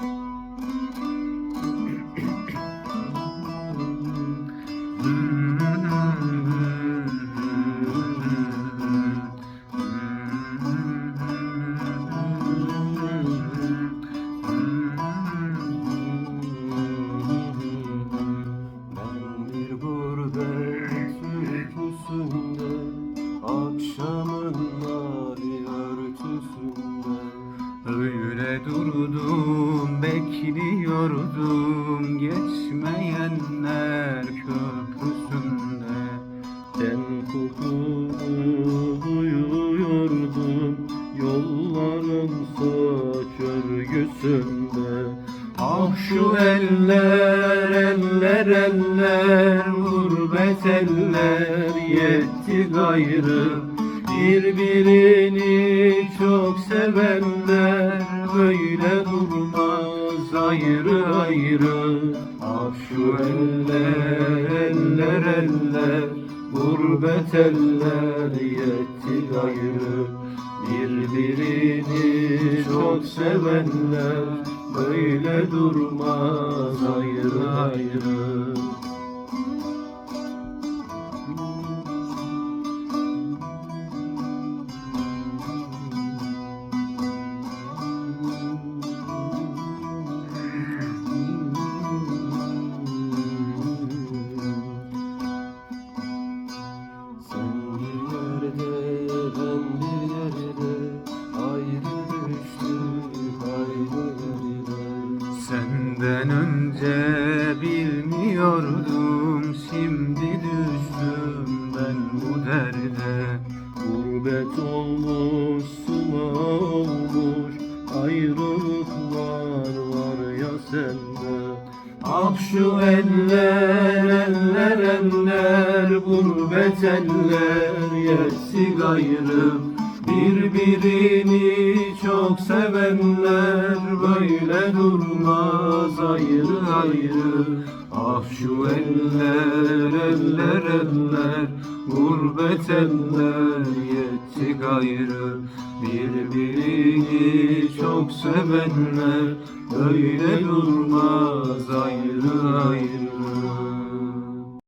Ben Öyle durdum bekliyordum. Geçmeyenler köprüsünde. Ten kokunu duyuyordum Yolların saç örgüsünde. Ah şu eller eller eller gurbet eller yetti gayrı Birbirini çok sevenler böyle durmaz ayrı ayrı. Ah şu eller eller eller gurbet eller yetti gayrı Birbirini çok sevenler böyle durmaz ayrı ayrı önce bilmiyordum Şimdi düştüm ben bu derde. Gurbet olmuş sula olmuş Ayrılıklar var ya sende. Ah şu eller eller eller Gurbet eller yetti gayrı. Birbirini çok sevenler Böyle durmaz ayrı ayrı. Ah şu eller eller eller. Gurbet eller yetti gayrı Birbirini çok sevenler. Öyle durmaz ayrı ayrı